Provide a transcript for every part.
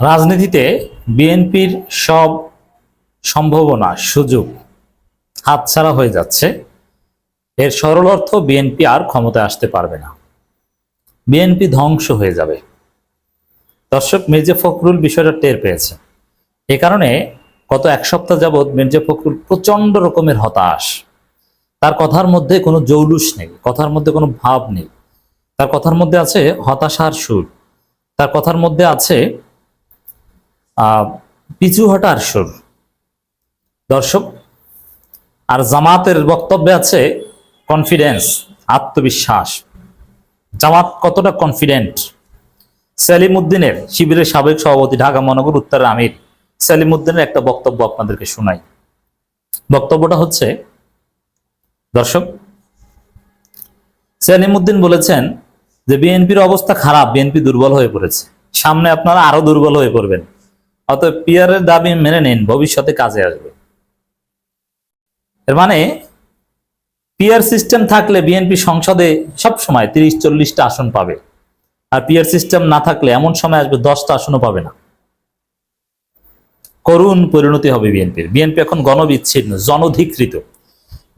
রাজনীতিতে বিএনপির সব সম্ভাবনা, সুযোগ হাতছাড়া হয়ে যাচ্ছে। এর সরল অর্থ বিএনপি আর ক্ষমতায় আসতে পারবে না। বিএনপি ধ্বংস হয়ে যাবে। দর্শক, মির্জা ফখরুল বিষয়টা টের পেয়েছে। এ কারণে গত এক সপ্তাহ যাবৎ মির্জা ফখরুল প্রচণ্ড রকমের হতাশ। তার কথার মধ্যে কোনো জৌলুস নেই, কথার মধ্যে কোনো ভাব নেই। তার কথার মধ্যে আছে হতাশার সুর। তার কথার মধ্যে আছে পিছু হটার সুর। দর্শক, আর জামাতের বক্তব্যে আছে কনফিডেন্স আত্মবিশ্বাস। জামাত কতটা কনফিডেন্ট সেলিম উদ্দিনের শিবিরের সাবেক সভাপতি ঢাকা মহানগর উত্তর আমির সেলিম উদ্দিনের একটা বক্তব্য আপনাদেরকে শোনাই। বক্তব্যটা হচ্ছে, দর্শক সেলিম উদ্দিন বলেছেন যে, বিএনপির অবস্থা খারাপ, বিএনপি দুর্বল হয়ে পড়েছে। সামনে আপনারা আরও দুর্বল হয়ে পড়বেন। অতএব পিয়ারের দাবি মেনে নিন, ভবিষ্যতে কাজে আসবে। এর মানে পিয়ার সিস্টেম থাকলে বিএনপি সংসদে সব সময় তিরিশ, চল্লিশটা আসন পাবে। আর পিয়ার সিস্টেম না থাকলে এমন সময় আসবে দশটা আসনও পাবে না। করুণ পরিণতি হবে বিএনপির। বিএনপি এখন গণবিচ্ছিন্ন, জনধিকৃত।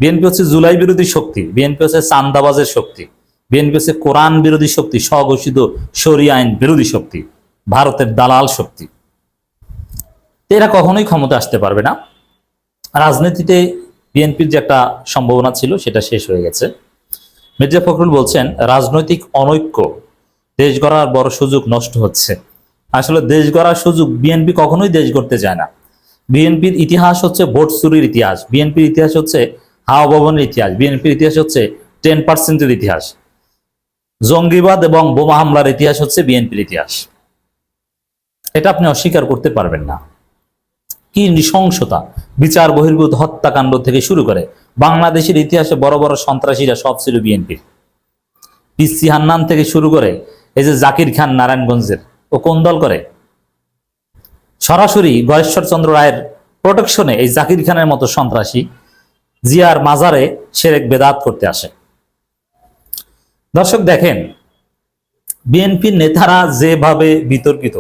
বিএনপি হচ্ছে জুলাই বিরোধী শক্তি, বিএনপি হচ্ছে চান্দাবাজের শক্তি, বিএনপি হচ্ছে কোরআন বিরোধী শক্তি, স্বঘোষিত সরি আইন বিরোধী শক্তি, ভারতের দালাল শক্তি। এরা কখনোই ক্ষমতা আসতে পারবে না। রাজনীতিতে বিএনপির যে একটা সম্ভাবনা ছিল, সেটা শেষ হয়ে গেছে। মির্জা ফখরুল বলছেন, রাজনৈতিক অনৈক্য, দেশ গড়ার বড় সুযোগ নষ্ট হচ্ছে। আসলে দেশ গড়ার সুযোগ বিএনপি কখনোই দেশ গড়তে চায় না। বিএনপির ইতিহাস হচ্ছে ভোট চুরির ইতিহাস। বিএনপির ইতিহাস হচ্ছে হাওয়া ভবনের ইতিহাস। বিএনপির ইতিহাস হচ্ছে টেন পার্সেন্টের ইতিহাস। জঙ্গিবাদ এবং বোমা হামলার ইতিহাস হচ্ছে বিএনপির ইতিহাস। এটা আপনি অস্বীকার করতে পারবেন না। কি নৃশংসতা? বিচার, বহির্ভূত হত্যাকাণ্ড থেকে শুরু করে বাংলাদেশের ইতিহাসে বড় বড় সন্ত্রাসীরা সব ছিল বিএনপির। পিসি হান্নান থেকে শুরু করে এই যে জাকির খান নারায়ণগঞ্জের, ও কোন দল করে? সরাসরি গয়েশ্বর চন্দ্র রায়ের প্রোটেকশনে এই জাকির খানের মতো সন্ত্রাসী জিয়ার মাজারে সেরেক বেদাত করতে আসে। দর্শক দেখেন, বিএনপির নেতারা যেভাবে বিতর্কিত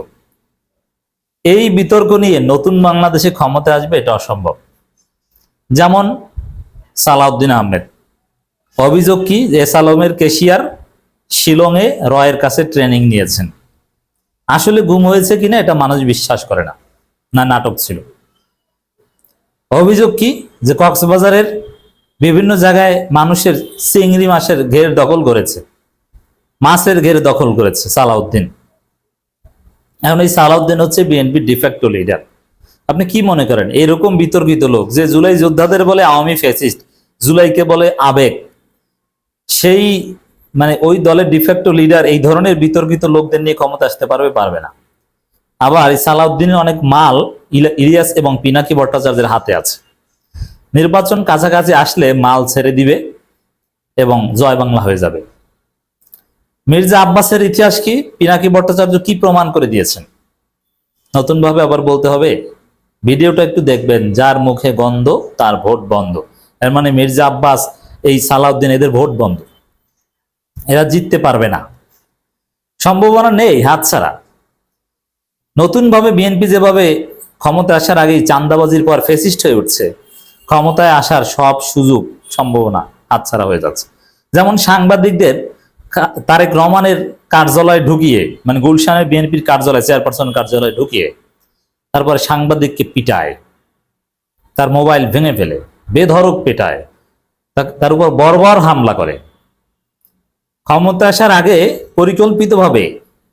এই বিতর্ক নিয়ে নতুন বাংলাদেশে ক্ষমতা আসবে এটা অসম্ভব। যেমন সালাউদ্দিন আহমেদ। অভিযোগ কি যে এস আলমের কেশিয়ার শিলংয়ে রয়ের কাছে ট্রেনিং নিয়েছেন। আসলে গুম হয়েছে কিনা এটা মানুষ বিশ্বাস করে না না নাটক ছিল। অভিযোগ কি যে কক্সবাজারের বিভিন্ন জায়গায় মানুষের চিংড়ি মাছের ঘের দখল করেছে, মাছের ঘের দখল করেছে সালাউদ্দিন। এখন এই সালাউদ্দিন হচ্ছে বিএনপির ডিফেক্টো লিডার আপনি কি মনে করেন? এরকম বিতর্কিত লোক যে জুলাই যোদ্ধাদের বলে আওয়ামী ফ্যাসিস্ট জুলাইকে বলে আবেগ, সেই মানে ওই দলের ডিফেক্টো লিডার এই ধরনের বিতর্কিত লোকদের নিয়ে ক্ষমতা আসতে পারবে পারবে না। আবার সালাউদ্দিনের অনেক মাল ইলা- ইলিয়াস এবং পিনাকি ভট্টাচার্যের হাতে আছে। নির্বাচন কাছাকাছি আসলে মাল ছেড়ে দিবে এবং জয় বাংলা হয়ে যাবে। মির্জা আব্বাসের ইতিহাস কি? পিনাকি ভট্টাচার্য কি প্রমাণ করে দিয়েছেন? নতুন ভাবে আবার বলতে হবে, ভিডিওটা একটু দেখবেন, যার মুখে গন্ধ, তার ভোট বন্ধ। এর মানে মির্জা আব্বাস, এই সালাউদ্দিন, এদের ভোট বন্ধ। এরা জিততে পারবে না। সম্ভাবনা নেই হাত ছাড়া। নতুন ভাবে বিএনপি যেভাবে ক্ষমতা আসার আগেই চান্দাবাজির পর ফেসিস্ট হয়ে উঠছে, ক্ষমতায় আসার সব সুযোগ সম্ভাবনা হাতছাড়া হয়ে যাচ্ছে। যেমন সাংবাদিকদের তারেক রহমানের কার্যালয়ে ঢুকিয়ে মানে গুলশানের বিএনপির কার্যালয়, চেয়ারপারসন কার্যালয়ে ঢুকিয়ে, তারপরে সাংবাদিককে পিটায়, তার মোবাইল ভেঙে ফেলে বেধরক পেটায় তার উপর বর্বর হামলা করে। ক্ষমতা আসার আগে পরিকল্পিতভাবে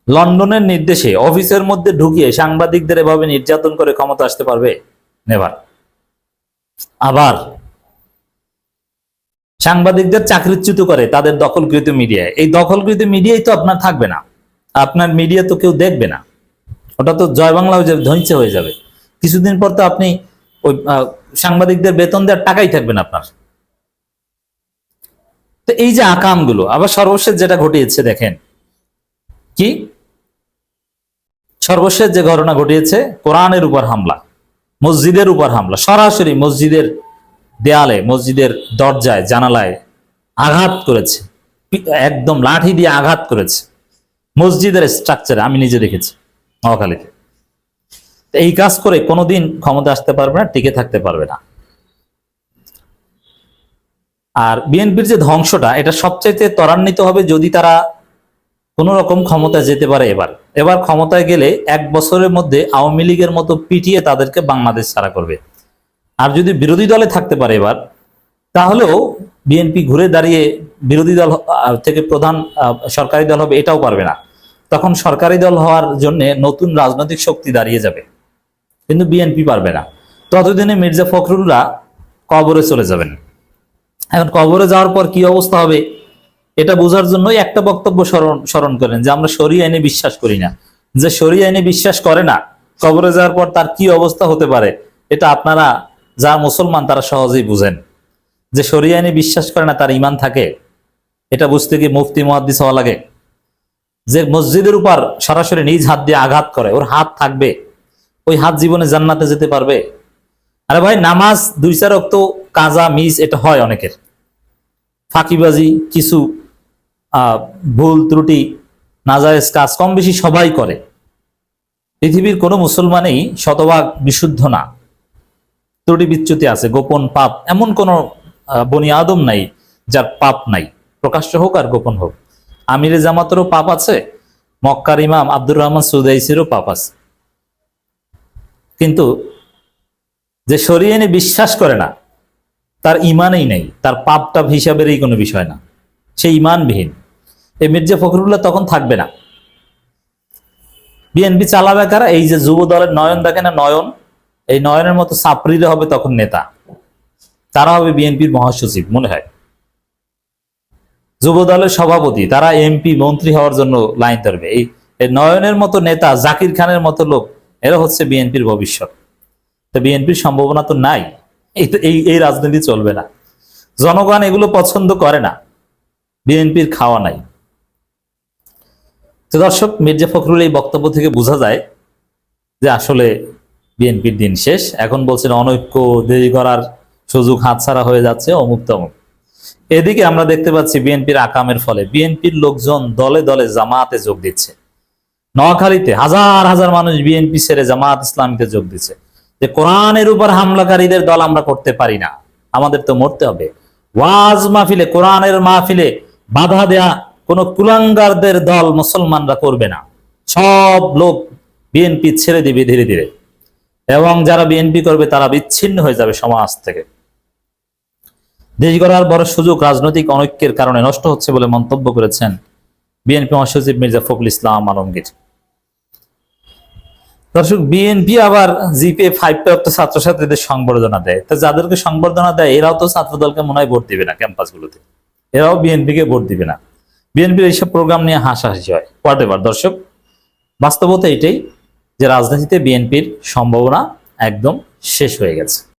লন্ডনের নির্দেশে অফিসের মধ্যে ঢুকিয়ে সাংবাদিকদের এভাবে নির্যাতন করে ক্ষমতা আসতে পারবে? নেভার। আবার সাংবাদিকদের চাকরিচ্যুত করে তাদের দখলকৃত মিডিয়ায় এই দখলকৃত মিডিয়াই তো আপনার থাকবে না। আপনার মিডিয়া তো কেউ দেখবে না। ওটা তো জয় বাংলা হয়ে যাবে, ধ্বংস হয়ে যাবে। কিছুদিন পর তো আপনি ওই সাংবাদিকদের বেতন দেওয়ার টাকাই থাকবে না আপনার। তো এই যে আকামগুলো, আবার সর্বশেষ যেটা ঘটিয়েছে দেখেন। কি? সর্বশেষ যে ঘটনা ঘটিয়েছে, কোরআনের উপর হামলা, মসজিদের উপর হামলা, সরাসরি মসজিদের দেয়ালে, মসজিদের দরজায়, জানালায় আঘাত করেছে। একদম লাঠি দিয়ে আঘাত করেছে। মসজিদের স্ট্রাকচারে আমি নিজে দেখেছি মহাখালীতে তো এই কাজ করে কোনোদিন ক্ষমতা আসতে পারবে না, টিকে থাকতে পারবে না। আর বিএনপির যে ধ্বংসটা, এটা সবচাইতে ত্বরান্বিত হবে যদি তারা কোন রকম ক্ষমতায় যেতে পারে এবার। এবার ক্ষমতায় গেলে এক বছরের মধ্যে আওয়ামী লীগের মতো পিটিয়ে তাদেরকে বাংলাদেশ ছাড়া করবে। আর যদি বিরোধী দলে থাকতে পারে এবার, তাহলেও বিএনপি ঘুরে দাঁড়িয়ে বিরোধী দল থেকে প্রধান সরকারি দল হবে এটাও পারবে না। তখন সরকারি দল হওয়ার জন্য নতুন রাজনৈতিক শক্তি দাঁড়িয়ে যাবে। কিন্তু বিএনপি পারবে না। ততদিনে মির্জা ফখরুলরা কবরে চলে যাবেন। এখন কবরে যাওয়ার পর কি অবস্থা হবে, এটা বোঝার জন্যই একটা বক্তব্য স্মরণ স্মরণ করেন যে আমরা সরি আইনে বিশ্বাস করি না। যে সরি আইনে বিশ্বাস করে না, কবরে যাওয়ার পর তার কি অবস্থা হতে পারে, এটা আপনারা যারা মুসলমান তারা সহজেই বুঝেন। যে সরি আইনে বিশ্বাস করে না, তার ইমান থাকে, এটা বুঝতে গিয়ে মুফতি, মহাদ্দিস হওয়া লাগে। যে মসজিদের উপর সরাসরি নিজ হাত দিয়ে আঘাত করে, ওর হাত থাকবে, ওই হাত জীবনে জান্নাতে যেতে পারবে। আরে ভাই, নামাজ দুই চার রক্ত কাজা মিস এটা হয় অনেকের। ফাঁকিবাজি, কিছু ভুল ত্রুটি, নাজায়েজ কাজ কম বেশি সবাই করে। পৃথিবীর কোনো মুসলমানই শতভাগ বিশুদ্ধ না। ত্রুটি বিচ্যুতি আছে, গোপন পাপ। এমন কোনো বনি আদম নাই, যার পাপ নাই। প্রকাশ্য হোক আর গোপন হোক। আমিরে জামাতেরও পাপ আছে, মক্কার ইমাম আব্দুর রহমান সুদাইসিরও পাপ আছে। কিন্তু যে সরিয়ে বিশ্বাস করে না, তার ইমানেই নেই। তার পাপ টাপ হিসাবেরই কোনো বিষয় না। সে ইমানবিহীন। এই মির্জা ফখরুল্লাহ তখন থাকবে না। বিএনপি চালাবে কারা? এই যে যুব দলের নয়ন দেখে না নয়ন? এই নয়নের মতো সাপড়িরে হবে তখন নেতা। তারা হবে বিএনপির মহাসচিব, মনে হয়। যুব দলের সভাপতি, তারা এমপি, মন্ত্রী হওয়ার জন্য লাইন ধরবে। এই নয়নের মতো নেতা, জাকির খানের মতো লোক, এরা হচ্ছে বিএনপির ভবিষ্যৎ। তো বিএনপির সম্ভাবনা তো নাই। এই তো- এই এই রাজনীতি চলবে না। জনগণ এগুলো পছন্দ করে না। বিএনপির খাওয়া নাই। তো দর্শক, মির্জা ফখরুল এই বক্তব্য থেকে বোঝা যায় যে আসলে বিএনপির দিন শেষ। এখন বলছেন, অনৈক্য দেরি করার সুযোগ হাতছাড়া হয়ে যাচ্ছে অমুক তমুক। এদিকে আমরা দেখতে পাচ্ছি বিএনপির আকামের ফলে বিএনপির লোকজন দলে দলে জামাতে যোগ দিচ্ছে। নোয়াখালীতে হাজার হাজার মানুষ বিএনপি ছেড়ে জামাত ইসলামীতে যোগ দিচ্ছে। যে কোরআনের উপর হামলাকারীদের দল আমরা করতে পারি না, আমাদের তো মরতে হবে। ওয়াজ মাহফিলে, কোরআনের মাহফিলে বাধা দেয়া কোন কুলাঙ্গারদের দল মুসলমানরা করবে না। সব লোক বিএনপি ছেড়ে দিবে ধীরে ধীরে। এবং যারা বিএনপি করবে, তারা বিচ্ছিন্ন হয়ে যাবে সমাজ থেকে। দেশ গড়ার বড় সুযোগ রাজনৈতিক অনৈক্যের কারণে নষ্ট হচ্ছে বলে মন্তব্য করেছেন বিএনপি মহাসচিব মির্জা ফখরুল ইসলাম আলমগীর। দর্শক বিএনপি আবার জিপে ফাইভ প্রাপ্ত ছাত্রছাত্রীদের সংবর্ধনা দেয়। তো যাদেরকে সংবর্ধনা দেয়, এরাও তো ছাত্র দলকে মনে হয় ভোট দিবে না ক্যাম্পাসগুলোতে। এরাও বিএনপি কে ভোট দিবে না। বিএনপির এইসব প্রোগ্রাম নিয়ে হাসাহাসি হয়। হোয়াট এভার দর্শক, বাস্তবতা এটাই। যে রাজনীতিতে বিএনপির সম্ভাবনা একদম শেষ হয়ে গেছে।